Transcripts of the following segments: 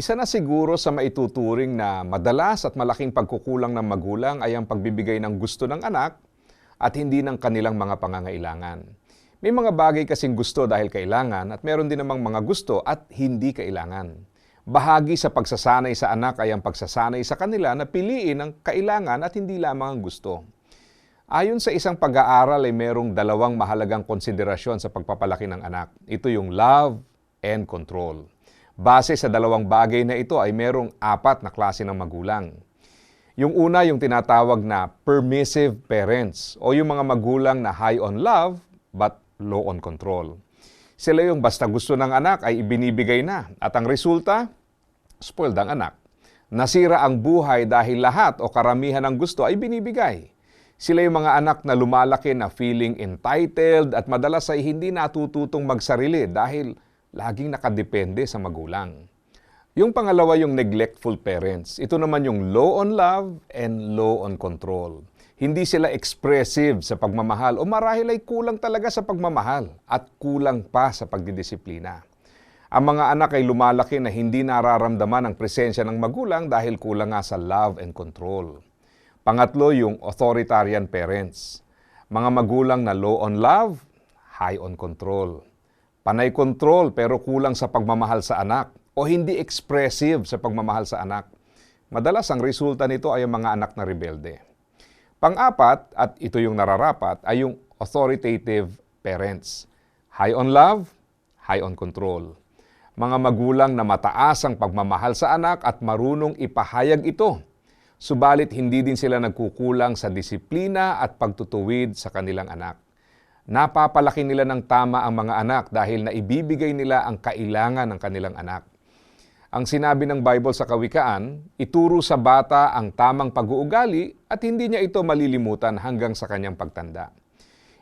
Isa na siguro sa maituturing na madalas at malaking pagkukulang ng magulang ay ang pagbibigay ng gusto ng anak at hindi ng kanilang mga pangangailangan. May mga bagay kasing gusto dahil kailangan at meron din namang mga gusto at hindi kailangan. Bahagi sa pagsasanay sa anak ay ang pagsasanay sa kanila na piliin ang kailangan at hindi lamang ang gusto. Ayon sa isang pag-aaral ay merong dalawang mahalagang konsiderasyon sa pagpapalaki ng anak. Ito yung love and control. Base sa dalawang bagay na ito ay merong apat na klase ng magulang. Yung una, yung tinatawag na permissive parents o yung mga magulang na high on love but low on control. Sila yung basta gusto ng anak ay ibinibigay na at ang resulta, spoiled ang anak. Nasira ang buhay dahil lahat o karamihan ng gusto ay binibigay. Sila yung mga anak na lumalaki na feeling entitled at madalas ay hindi natututong magsarili dahil laging nakadepende sa magulang. Yung pangalawa yung neglectful parents. Ito naman yung low on love and low on control. Hindi sila expressive sa pagmamahal o marahil ay kulang talaga sa pagmamahal at kulang pa sa pagdidisiplina. Ang mga anak ay lumalaki na hindi nararamdaman ang presensya ng magulang dahil kulang nga sa love and control. Pangatlo, yung authoritarian parents. Mga magulang na low on love, high on control. Panay control pero kulang sa pagmamahal sa anak o hindi expressive sa pagmamahal sa anak. Madalas ang resulta nito ay ang mga anak na rebelde. Pang-apat, at ito yung nararapat, ay yung authoritative parents. High on love, high on control. Mga magulang na mataas ang pagmamahal sa anak at marunong ipahayag ito. Subalit hindi din sila nagkukulang sa disiplina at pagtutuwid sa kanilang anak. Napapalaki nila ng tama ang mga anak dahil naibibigay nila ang kailangan ng kanilang anak. Ang sinabi ng Bible sa Kawikaan, ituro sa bata ang tamang pag-uugali at hindi niya ito malilimutan hanggang sa kanyang pagtanda.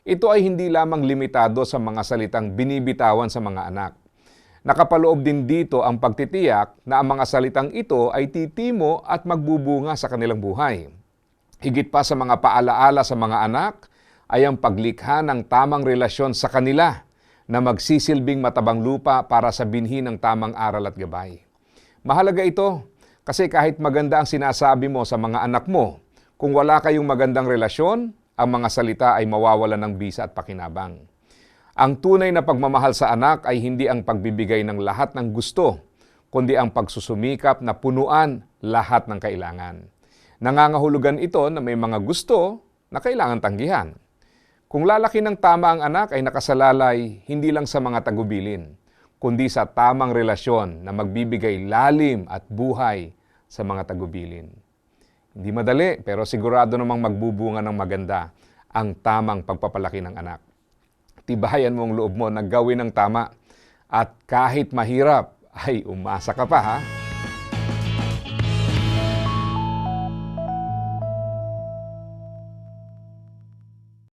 Ito ay hindi lamang limitado sa mga salitang binibitawan sa mga anak. Nakapaloob din dito ang pagtitiyak na ang mga salitang ito ay titimo at magbubunga sa kanilang buhay. Higit pa sa mga paalaala sa mga anak ay ang paglikha ng tamang relasyon sa kanila na magsisilbing matabang lupa para sa binhi ng tamang aral at gabay. Mahalaga ito kasi kahit maganda ang sinasabi mo sa mga anak mo, kung wala kayong magandang relasyon, ang mga salita ay mawawala ng bisa at pakinabang. Ang tunay na pagmamahal sa anak ay hindi ang pagbibigay ng lahat ng gusto, kundi ang pagsusumikap na punuan lahat ng kailangan. Nangangahulugan ito na may mga gusto na kailangan tanggihan. Kung lalaki ng tama ang anak ay nakasalalay hindi lang sa mga tagubilin, kundi sa tamang relasyon na magbibigay lalim at buhay sa mga tagubilin. Hindi madali, pero sigurado namang magbubunga ng maganda ang tamang pagpapalaki ng anak. Tibayan mo ang loob mo na gawin ng tama at kahit mahirap, ay umasa ka pa ha.